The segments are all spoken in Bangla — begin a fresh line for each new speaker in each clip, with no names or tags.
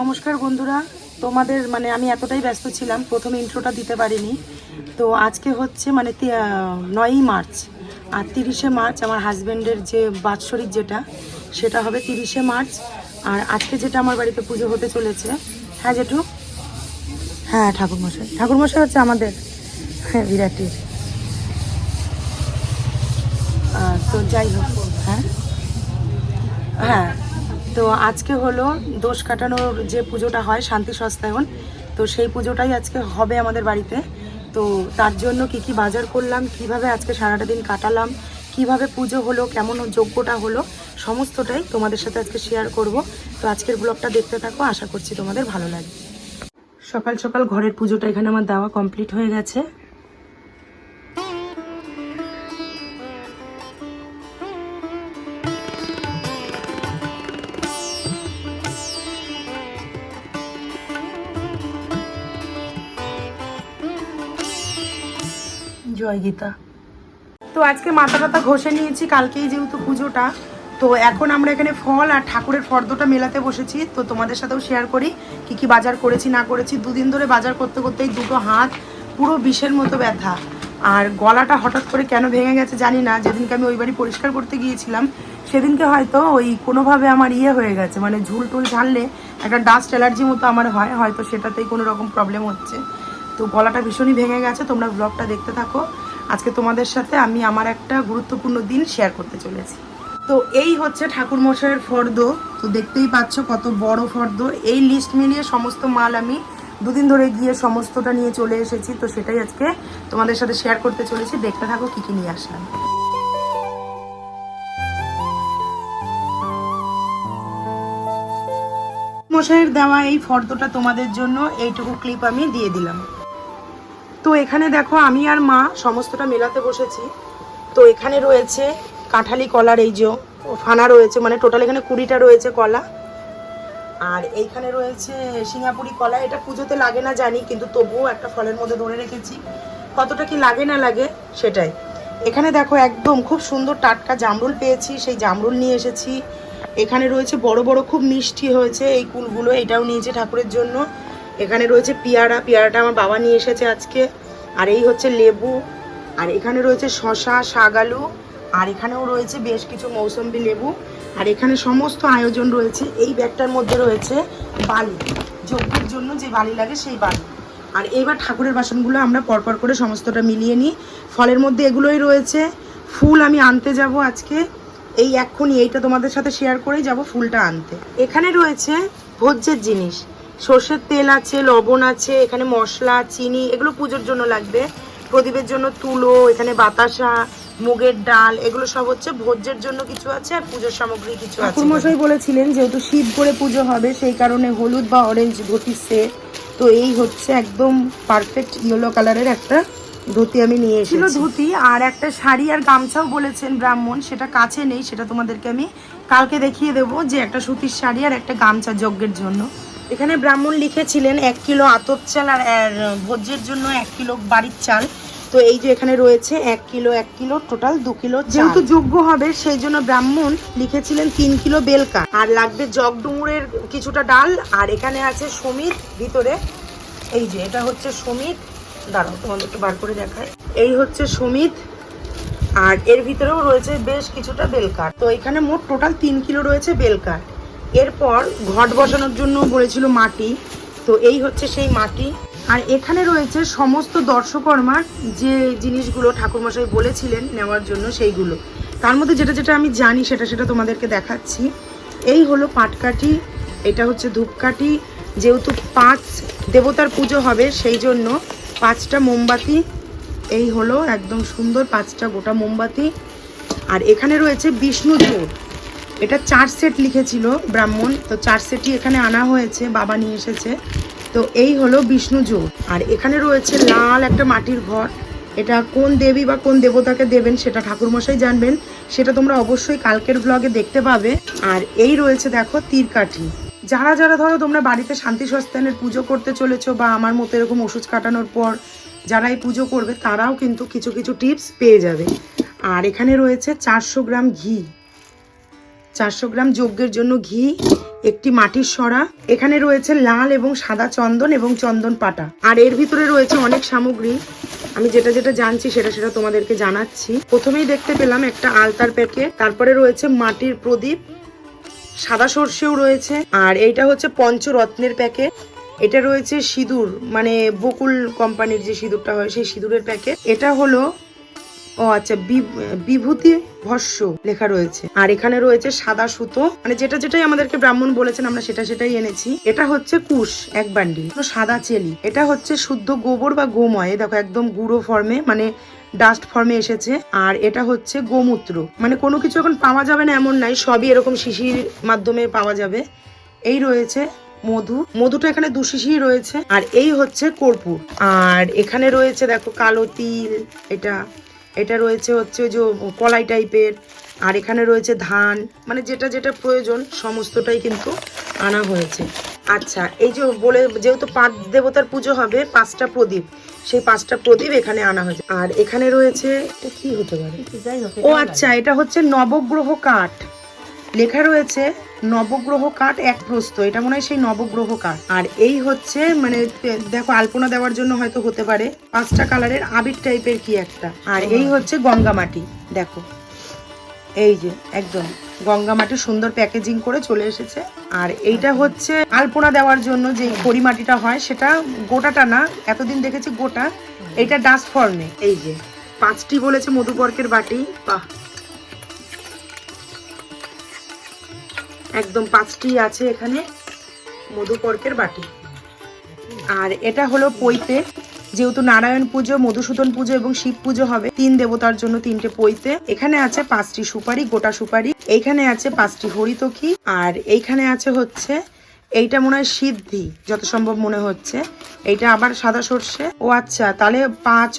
নমস্কার বন্ধুরা। তোমাদের মানে আমি এতটাই ব্যস্ত ছিলাম প্রথমে ইন্ট্রোটা দিতে পারিনি। তো আজকে হচ্ছে মানে নয়ই মার্চ আর তিরিশে মার্চ আমার হাজব্যান্ডের যে বাৎসরিক যেটা সেটা হবে তিরিশে মার্চ। আর আজকে যেটা আমার বাড়িতে পুজো হতে চলেছে হ্যাঁ জেঠু? হ্যাঁ ঠাকুরমশাই। ঠাকুরমশাই হচ্ছে আমাদের হ্যাঁ বিরাটির তো যাই হোক হ্যাঁ? হ্যাঁ তো আজকে হলো দোষ কাটানোর যে পুজোটা হয় শান্তি সস্তায়ন, তো সেই পুজোটাই আজকে হবে আমাদের বাড়িতে। তো তার জন্য কি কি বাজার করলাম, কীভাবে আজকে সারাটা দিন কাটালাম, কীভাবে পুজো হলো, কেমন যোগ্যটা হলো, সমস্তটাই তোমাদের সাথে আজকে শেয়ার করব। তো আজকের ব্লগটা দেখতে থাকো, আশা করছি তোমাদের ভালো লাগবে। সকাল সকাল ঘরের পুজোটা এখানে আমার দেওয়া কমপ্লিট হয়ে গেছে। জয় গীতা। তো আজকে মাথা টাথা ঘষে নিয়েছি, কালকেই যেহেতু পুজোটা, তো এখন আমরা এখানে ফল আর ঠাকুরের ফর্দটা মেলাতে বসেছি, তো তোমাদের সাথেও শেয়ার করি, কি কি বাজার করেছি, না করেছি। দুদিন ধরে বাজার করতে করতেই দুটো হাত, পুরো বিষের মতো ব্যথা। আর গলাটা হঠাৎ করে কেন ভেঙে গেছে জানি না, যেদিনকে আমি ওই বাড়ি পরিষ্কার করতে গিয়েছিলাম, সেদিনকে হয়তো ওই কোনোভাবে আমার ইয়ে হয়ে গেছে মানে ঝুল টুল ঝাড়লে একটা ডাস্ট অ্যালার্জি মতো আমার হয়, হয়তো সেটাতেই কোনো রকম প্রবলেম হচ্ছে। তো গলাটা ভীষণই ভেঙে গেছে, তোমরা ব্লগটা দেখতে থাকো। আজকে তোমাদের সাথে আমি আমার একটা গুরুত্বপূর্ণ দিন শেয়ার করতে চলেছি। তো এই হচ্ছে ঠাকুর মশাইয়ের ফর্দ। তো দেখতেই পাচ্ছ কত বড় ফর্দ। এই লিস্ট মিলিয়ে সমস্ত মাল আমি দুদিন ধরে গিয়ে সমস্তটা নিয়ে চলে এসেছি। তো সেটাই আজকে তোমাদের সাথে শেয়ার করতে চলেছি। দেখতে থাকো কি কি নিয়ে আসলাম। মশাইয়ের দেওয়া এই ফর্দটা তোমাদের জন্য, এইটুকু ক্লিপ আমি দিয়ে দিলাম। তো এখানে দেখো আমি আর মা সমস্তটা মেলাতে বসেছি। তো এখানে রয়েছে কাঁঠালি কলার এই যে ফানা রয়েছে মানে টোটাল এখানে কুড়িটা রয়েছে কলা। আর এইখানে রয়েছে সিঙ্গাপুরি কলা, এটা পুজোতে লাগে না জানি, কিন্তু তবুও একটা ফলের মধ্যে ধরে রেখেছি। কতটা কি লাগে না লাগে সেটাই। এখানে দেখো একদম খুব সুন্দর টাটকা জামরুল পেয়েছি, সেই জামরুল নিয়ে এসেছি। এখানে রয়েছে বড় বড় খুব মিষ্টি হয়েছে এই কুলগুলো, এটাও নিয়েছে ঠাকুরের জন্য। এখানে রয়েছে পেয়ারা, পেয়ারাটা আমার বাবা নিয়ে এসেছে আজকে। আর এই হচ্ছে লেবু, আর এখানে রয়েছে শশা শাগালু আর এখানেও রয়েছে বেশ কিছু মৌসম্বি লেবু। আর এখানে সমস্ত আয়োজন রয়েছে, এই ব্যাগটার মধ্যে রয়েছে বালি, যজ্ঞের জন্য যে বালি লাগে সেই বালি। আর এইবার ঠাকুরের বাসনগুলো আমরা পরপর করে সমস্তটা মিলিয়ে নিই। ফলের মধ্যে এগুলোই রয়েছে। ফুল আমি আনতে যাব আজকে। এই এক্ষুনি, এইটা তোমাদের সাথে শেয়ার করেই যাব ফুলটা আনতে। এখানে রয়েছে ভোজ্যের জিনিস। সর্ষের তেল আছে লবণ আছে এখানে মশলা চিনি এগুলো পুজোর জন্য লাগবে। প্রদীপের জন্য তুলো এখানে বাতাসা মুগের ডাল এগুলো সব হচ্ছে ভোজ্যের জন্য কিছু আছে আর পুজোর সামগ্রী কিছু আছে ঠাকুরমশাই বলেছিলেন যেহেতু শীত করে পুজো হবে সেই কারণে হলুদ বা অরেঞ্জ ধুতি সেট তো এই হচ্ছে একদম পারফেক্ট ইয়েলো কালারের একটা ধুতি আমি নিয়ে এসেছি। ধুতি আর একটা শাড়ি আর গামছাও বলেছেন ব্রাহ্মণ সেটা কাছে নেই সেটা তোমাদেরকে আমি কালকে দেখিয়ে দেবো যে একটা সুতির শাড়ি আর একটা গামছা যজ্ঞের জন্য। এখানে ব্রাহ্মণ লিখেছিলেন এক কিলো আতপ চাল আর ভোজ্যের জন্য এক কিলো বাড়ির চাল। তো এই যে এখানে রয়েছে এক কিলো এক কিলো টোটাল দু কিলো যেহেতু যোগ্য হবে সেই জন্য ব্রাহ্মণ লিখেছিলেন তিন কিলো বেলকা। আর লাগবে জগ ডুমুরের কিছুটা ডাল আর এখানে আছে সমিত ভিতরে। এই যে এটা হচ্ছে সমিত দাঁড়াও তোমাদেরকে বার করে দেখায় এই হচ্ছে সমিত আর এর ভিতরেও রয়েছে বেশ কিছুটা বেলকার তো এখানে মোট টোটাল তিন কিলো রয়েছে বেলকাঠ এরপর ঘট বসানোর জন্য বলেছিল মাটি। তো এই হচ্ছে সেই মাটি। আর এখানে রয়েছে সমস্ত দর্শকর্মার যে জিনিসগুলো ঠাকুরমশাই বলেছিলেন নেওয়ার জন্য সেইগুলো। তার মধ্যে যেটা যেটা আমি জানি, সেটা সেটা তোমাদেরকে দেখাচ্ছি। এই হলো পাটকাঠি, এটা হচ্ছে ধূপকাঠি। যেহেতু পাঁচ দেবতার পুজো হবে, সেই জন্য পাঁচটা মোমবাতি, এই হলো একদম সুন্দর পাঁচটা গোটা মোমবাতি। আর এখানে রয়েছে বিষ্ণু চোর এটা চার সেট লিখেছিল ব্রাহ্মণ, তো চার সেটই এখানে আনা হয়েছে, বাবা নিয়ে এসেছে। তো এই হলো বিষ্ণু জোর আর এখানে রয়েছে লাল একটা মাটির ঘর। এটা কোন দেবী বা কোন দেবতাকে দেবেন সেটা ঠাকুরমশাই জানবেন। সেটা তোমরা অবশ্যই কালকের ব্লগে দেখতে পাবে। আর এই রয়েছে দেখো তীরকাঠি। যারা যারা ধরো তোমরা বাড়িতে শান্তি সস্তানের পুজো করতে চলেছো বা আমার মতো এরকম ওষুধ কাটানোর পর যারা এই পুজো করবে, তারাও কিন্তু কিছু কিছু টিপস পেয়ে যাবে। আর এখানে রয়েছে চারশো গ্রাম ঘি। চারশো গ্রাম যজ্ঞের জন্য ঘি, একটি মাটির সরা এখানে রয়েছে লাল এবং সাদা চন্দন এবং চন্দন পাটা আর এর ভিতরে রয়েছে অনেক সামগ্রী। আমি যেটা যেটা জানছি সেটা সেটা তোমাদেরকে জানাচ্ছি। প্রথমেই দেখতে পেলাম একটা আলতার প্যাকেট, তারপরে রয়েছে মাটির প্রদীপ, সাদা সর্ষেও রয়েছে, আর এইটা হচ্ছে পঞ্চরত্নের প্যাকেট। এটা রয়েছে সিঁদুর মানে বকুল কোম্পানির যে সিঁদুরটা হয়, সেই সিঁদুরের প্যাকেট। এটা হলো ও আচ্ছা বিভূতি ভস্য লেখা রয়েছে। আর এখানে রয়েছে সাদা সুতো। মানে যেটা যেটাই আমাদেরকে ব্রাহ্মণ বলেছেন, আমরা সেটা সেটাই এনেছি। এটা হচ্ছে কুশ, এক বান্ডিল। সাদা চেলি। এটা হচ্ছে শুদ্ধ গোবর বা গোময়। দেখো, একদম গুঁড়ো ফর্মে মানে ডাস্ট ফর্মে এসেছে। আর এটা হচ্ছে গোমূত্র। মানে কোনো কিছু এখন পাওয়া যাবে না, এমন নাই। সবই এরকম শিশির মাধ্যমে পাওয়া যাবে। এই রয়েছে মধু। মধুটা এখানে দু শিশি রয়েছে। আর এই হচ্ছে কর্পূর। আর এখানে রয়েছে, দেখো, কালো তিল। এটা এটা রয়েছে হচ্ছে ওই যে কলাই টাইপের আর এখানে রয়েছে ধান মানে যেটা যেটা প্রয়োজন সমস্তটাই কিন্তু আনা হয়েছে। আচ্ছা এই যে বলে যেহেতু পাঁচ দেবতার পুজো হবে পাঁচটা প্রদীপ সেই পাঁচটা প্রদীপ এখানে আনা হয়েছে। আর এখানে রয়েছে কি হতে পারে? ও আচ্ছা এটা হচ্ছে নবগ্রহ কাঠ। লেখা রয়েছে নবগ্রহ কাঠ এক প্রস্ত এটা মনে হয় সেই নবগ্রহ কাঠ। আর এই হচ্ছে মানে দেখো, আলপনা দেওয়ার জন্য হয়তো হতে পারে। পাঁচটা কালারের আবির টাইপের কি একটা? আর এই হচ্ছে গঙ্গা মাটি। দেখো, এই যে, একদম। গঙ্গা মাটি সুন্দর প্যাকেজিং করে চলে এসেছে। আর এইটা হচ্ছে আলপনা দেওয়ার জন্য যে খড়ি মাটিটা হয়, সেটা গোটাটা না, এতদিন দেখেছি গোটা। এটা ডাস্ট ফর্মে এই যে, পাঁচটি বলেছে মধুপর্কের বাটি। বাহ! একদম পাঁচটি আছে এখানে মধুপর্কের বাটি। আর এটা হলো পৈতে, যেহেতু নারায়ণ পুজো, মধুসূদন পুজো এবং শিব পুজো হবে, তিন দেবতার জন্য তিনটে পৈতে। এখানে আছে পাঁচটি সুপারি, গোটা সুপারি। এইখানে আছে পাঁচটি হরিতকি আর এইখানে আছে হচ্ছে এইটা মনে হয় সিদ্ধি, যত সম্ভব মনে হচ্ছে। এইটা আবার সাদা সর্ষে। ও আচ্ছা তাহলে পাঁচ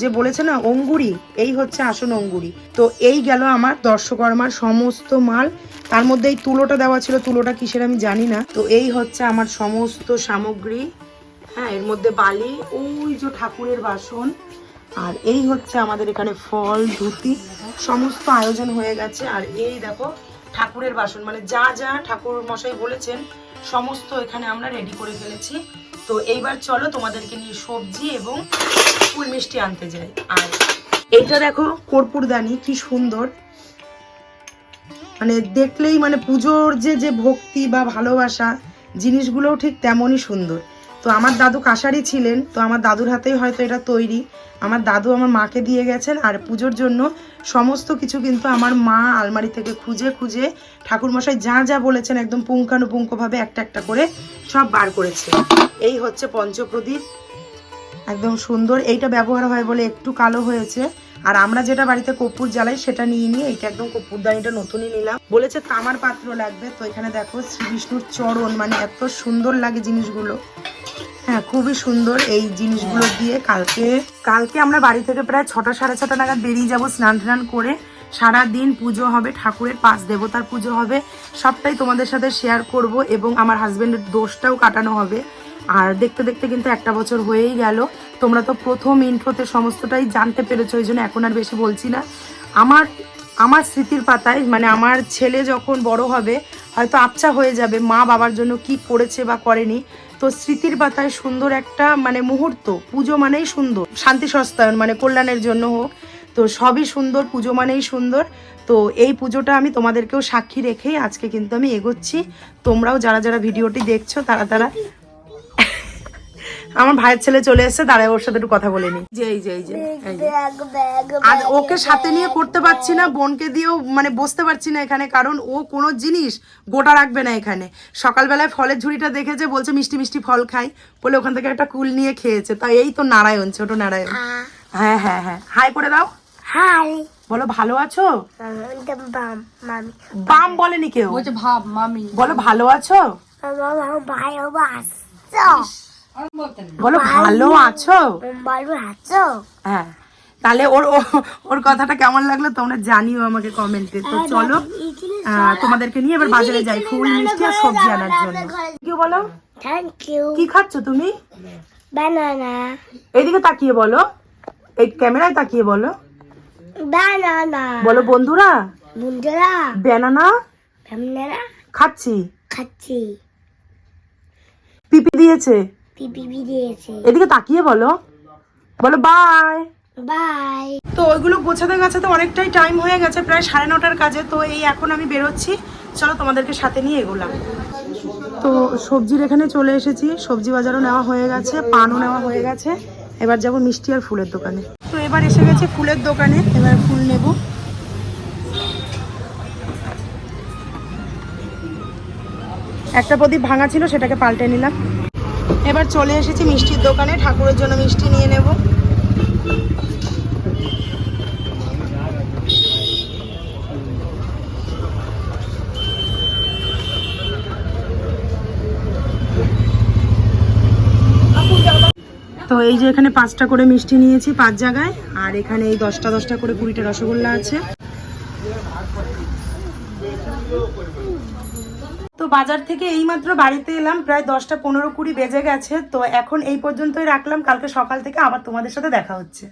যে বলেছে না, অঙ্গুরি, এই হচ্ছে আসন অঙ্গুরি। তো এই গেল আমার দর্শকর্মার সমস্ত মাল। তার মধ্যে এই তুলোটা দেওয়া ছিল, তুলোটা কিসের আমি জানি না। তো এই হচ্ছে আমার সমস্ত সামগ্রী। হ্যাঁ এর মধ্যে বালি, ওই যে ঠাকুরের বাসন। আর এই হচ্ছে আমাদের এখানে ফল, ধুতি, সমস্ত আয়োজন হয়ে গেছে। আর এই দেখো, ঠাকুরের বাসন মানে যা যা ঠাকুর মশাই বলেছেন সমস্ত এখানে আমরা রেডি করে ফেলেছি। তো এইবার চলো তোমাদেরকে নিয়ে সবজি এবং ফুল মিষ্টি আনতে যাই। আর এইটা দেখো কর্পূরদানি কি সুন্দর। মানে দেখলেই মানে পুজোর যে যে ভক্তি বা ভালোবাসা, জিনিসগুলোও ঠিক তেমনই সুন্দর। তো আমার দাদু কাশারি ছিলেন, তো আমার দাদুর হাতেই হয়তো এটা তৈরি। আমার দাদু আমার মাকে দিয়ে গেছেন আর পুজোর জন্য সমস্ত কিছু কিন্তু আমার মা আলমারি থেকে খুঁজে খুঁজে ঠাকুরমশাই যা যা বলেছেন একদম পুঙ্খানুপুঙ্খভাবে একটা একটা করে সব বার করেছে। এই হচ্ছে পঞ্চপ্রদীপ। একদম সুন্দর। এইটা ব্যবহার হয় বলে একটু কালো হয়েছে। আর আমরা যেটা বাড়িতে কর্পূর জ্বালাই সেটা নিয়ে নিয়ে এইটা একদম কর্পূরদানিটা নতুনই নিলাম। বলেছে তামার পাত্র লাগবে, তো এখানে দেখো শ্রী বিষ্ণুর চরণ মানে এত সুন্দর লাগে জিনিসগুলো। হ্যাঁ খুবই সুন্দর এই জিনিসগুলো দিয়ে কালকে কালকে আমরা বাড়ি থেকে প্রায় ছটা, সাড়ে ছটা নাগাদ বেরিয়ে যাব স্নান টান করে। সারা দিন পুজো হবে, ঠাকুরের পাঁচ দেবতার পুজো হবে। সবটাই তোমাদের সাথে শেয়ার করব এবং আমার হাজবেন্ডের দোষটাও কাটানো হবে। আর দেখতে দেখতে কিন্তু একটা বছর হয়েই গেল। তোমরা তো প্রথম ইন্ট্রোতে সমস্তটাই জানতে পেরেছ ওই জন্য এখন আর বেশি বলছি না। আমার আমার স্মৃতির পাতায় মানে আমার ছেলে যখন বড় হবে, হয়তো আবছা হয়ে যাবে মা বাবার জন্য কি করেছে বা করেনি। তো স্মৃতির পাতায় সুন্দর একটা মানে মুহূর্ত, পুজো মানেই সুন্দর। শান্তি সস্তায়ন মানে কল্যাণের জন্য হোক। তো সবই সুন্দর, পুজো মানেই সুন্দর। তো এই পুজোটা আমি তোমাদেরকেও সাক্ষী রেখেই আজকে কিন্তু আমি এগোচ্ছি। তোমরাও যারা যারা ভিডিওটি দেখছ, তারা তারা আমার ভাইয়ের ছেলে চলে এসেছে দাঁড়ায় ওর সাথে একটু কথা বলে নি। যে এই যে এই যে আর ওকে সাথে নিয়ে করতে পারছি না বোনকে দিয়েও মানে বসতে পারছি না এখানে কারণ ও কোনো জিনিস গোটা রাখবে না এখানে। সকালবেলায় ফলের ঝুড়িটা দেখেছে বলছে মিষ্টি মিষ্টি ফল খাই। বলে ওখান থেকে একটা কুল নিয়ে খেয়েছে। তাই এই তো নারায়ণ ছোট নারায়ণ। হ্যাঁ হ্যাঁ হ্যাঁ। হাই করে দাও।
হাই।
বলো ভালো আছো?
বাম
বলেনি কেউ?
বলছে ভাব মামি।
বলো ভালো আছো?
বাবা ভাই
বলো ভালো আছো?
বলব আসছো
হ্যাঁ। তাহলে ওর ওর কথাটা কেমন লাগল তোমরা জানিও আমাকে কমেন্টে। তো চলো তোমাদেরকে নিয়ে এবার বাজারে যাই ফুল মিষ্টি আর সবজি আনার জন্য। কি বলো?
থ্যাংক ইউ
কি খাচ্ছ তুমি?
বানানা
এইদিকে তাকিয়ে বলো। এই ক্যামেরায় তাকিয়ে বলো।
বানানা
বলো বন্ধুরা।
বন্ধুরা।
ব্যানানা
আপনারা
খাচ্ছি।
খাচ্ছি। পিপি দিয়েছে।
এদিকে তাকিয়ে বলো। বলো বাই
বাই
তো ওইগুলো গোছাতে গাছাতে অনেকটাই টাইম হয়ে গেছে প্রায় সাড়ে নটার কাজে। তো এই এখন আমি বেরোচ্ছি। চলো তোমাদেরকে সাথে নিয়ে এগোলাম। তো সবজির এখানে চলে এসেছি। সবজি বাজারও নেওয়া হয়ে গেছে পানও নেওয়া হয়ে গেছে। এবার যাব মিষ্টি আর ফুলের দোকানে। তো এবার এসে গেছে ফুলের দোকানে। এবার ফুল নেব। একটা প্রদীপ ভাঙা ছিল সেটাকে পাল্টে নিলাম। এবার চলে এসেছি মিষ্টির দোকানে, ঠাকুরের জন্য মিষ্টি নিয়ে নেব। তো এই যে এখানে পাঁচটা করে মিষ্টি নিয়েছি পাঁচ জায়গায়, আর এখানে এই দশটা দশটা করে কুড়িটা রসগোল্লা আছে। তো বাজার থেকে এইমাত্র বাড়িতে এলাম, প্রায় দশটা পনেরো কুড়ি বেজে গেছে, তো এখন এই পর্যন্তই রাখলাম। কালকে সকাল থেকে আবার তোমাদের সাথে দেখা হচ্ছে।